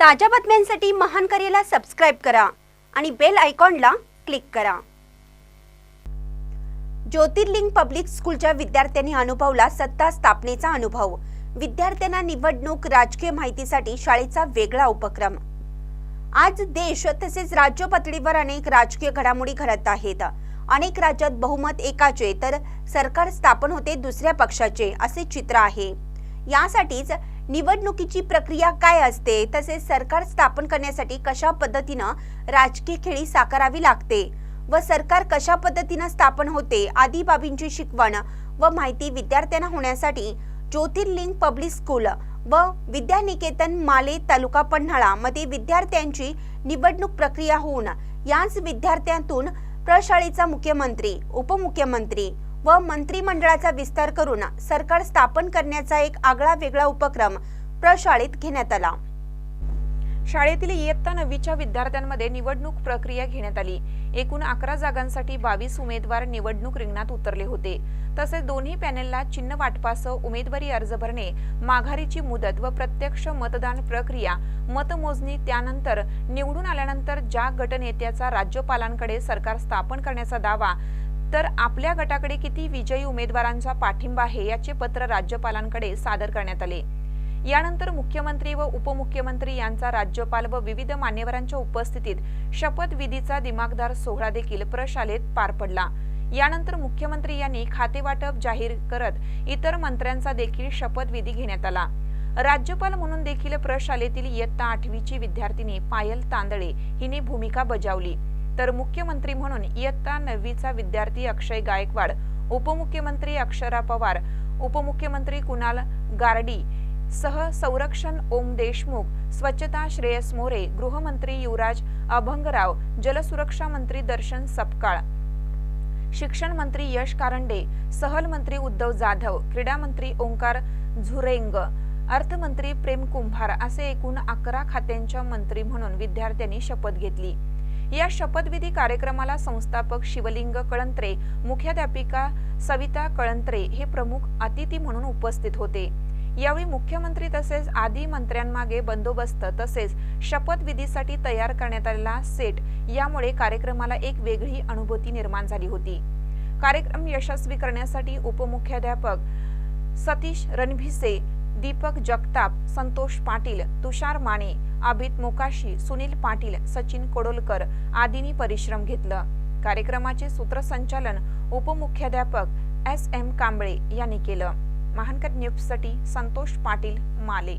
ताज्या बातम्यांसाठी महान करेला सबस्क्राईब करा आणि बेल आयकॉनला क्लिक करा. ज्योतिर्लिंग पब्लिक स्कूलच्या विद्यार्थ्यांनी अनुभवला सत्ता स्थापनेचा अनुभव. विद्यार्थ्यांना निवडणूक राजकीय माहितीसाठी शाळेचा वेगळा उपक्रम. आज देश तसेच राज्य पातळीवर अनेक राजकीय घडामोडी घडत आहेत. अनेक राज्यात बहुमत एकाचे तर सरकार स्थापन होते दुसऱ्या पक्षाचे असे चित्र आहे. यासाठीच निवडणुकीची प्रक्रिया काय असते तसेच सरकार स्थापन करण्यासाठी कशा पद्धतीनं राजकीय खेळी साकारावी लागते व सरकार कशा पद्धतीनं स्थापन होते आदी बाबींची शिकवण व माहिती विद्यार्थ्यांना होण्यासाठी ज्योतिर्लिंग पब्लिक स्कूल व विद्यानिकेतन माले तालुका पन्हाळा मध्ये विद्यार्थ्यांची निवडणूक प्रक्रिया होऊन याच विद्यार्थ्यांतून प्रशाळेचा मुख्यमंत्री उपमुख्यमंत्री व मंत्रिमंडळाचा विस्तार करून सरकार स्थापन करण्याचा एक आगळा वेगळा उपक्रम प्रशाळेत घेण्यात आला. शाळेतील इयत्ता नववीच्या विद्यार्थ्यांमध्ये निवडणूक प्रक्रिया घेण्यात आली. एकूण अकरा जागांसाठी बावीस उमेदवार निवडणूक रिंगणात उतरले होते. तसेच दोन्ही पॅनेलला चिन्ह वाटपासह उमेदवारी अर्ज भरणे माघारीची मुदत व प्रत्यक्ष मतदान प्रक्रिया मतमोजणी त्यानंतर निवडून आल्यानंतर ज्या गटनेत्याचा राज्यपालांकडे सरकार स्थापन करण्याचा दावा तर आपल्या गटाकडे किती विजयी उमेदवारांचा पाठिंबा आहे याचे पत्र राज्यपालांकडे सादर करण्यात आले. यानंतर मुख्यमंत्री व उपमुख्यमंत्री यांचा राज्यपाल व विविध मान्यवरांच्या उपस्थितीत शपथविधीचा दिमागदार सोहळा देखील प्रशालेत पार पडला. यानंतर मुख्यमंत्री यांनी खातेवाटप जाहीर करत इतर मंत्र्यांचा देखील शपथविधी घेण्यात आला. राज्यपाल म्हणून देखील प्रशालेतील इयत्ता आठवीची विद्यार्थिनी पायल तांदळे हिने भूमिका बजावली. तर मुख्यमंत्री म्हणून इयत्ता नववीचा विद्यार्थी अक्षय गायकवाड उपमुख्यमंत्री अक्षरा पवार उपमुख्यमंत्री कुणाल गारडी सह संरक्षण ओम देशमुख स्वच्छता श्रेयस मोरे गृहमंत्री युवराज अभंगराव जलसुरक्षा मंत्री दर्शन सपकाळ शिक्षण मंत्री यश कारंडे सहल मंत्री उद्धव जाधव क्रीडा मंत्री ओंकार झुरेंग अर्थमंत्री प्रेम कुंभार असे एकूण अकरा खात्यांच्या मंत्री म्हणून विद्यार्थ्यांनी शपथ घेतली. या शपथविधी कार्यक्रमाला संस्थापक शिवलिंग कळंत्रे मुख्याध्यापिका सविता कळंत्रे हे प्रमुख अतिथी म्हणून उपस्थित होते. यावेळी मुख्यमंत्री तसेच आदी मंत्र्यांमागे बंदोबस्त तसेच शपथविधीसाठी तयार करण्यात आलेला सेट यामुळे कार्यक्रमाला एक वेगळी अनुभूती निर्माण झाली होती. कार्यक्रम यशस्वी करण्यासाठी उपमुख्याध्यापक सतीश रणभिसे दीपक जगताप संतोष पाटील तुषार माने अभित मोकाशी सुनील पाटील सचिन कोडोलकर आदींनी परिश्रम घेतलं. कार्यक्रमाचे सूत्रसंचालन उपमुख्याध्यापक एस एम कांबळे यांनी केलं. महानकर न्यूजसाठी संतोष पाटील माले.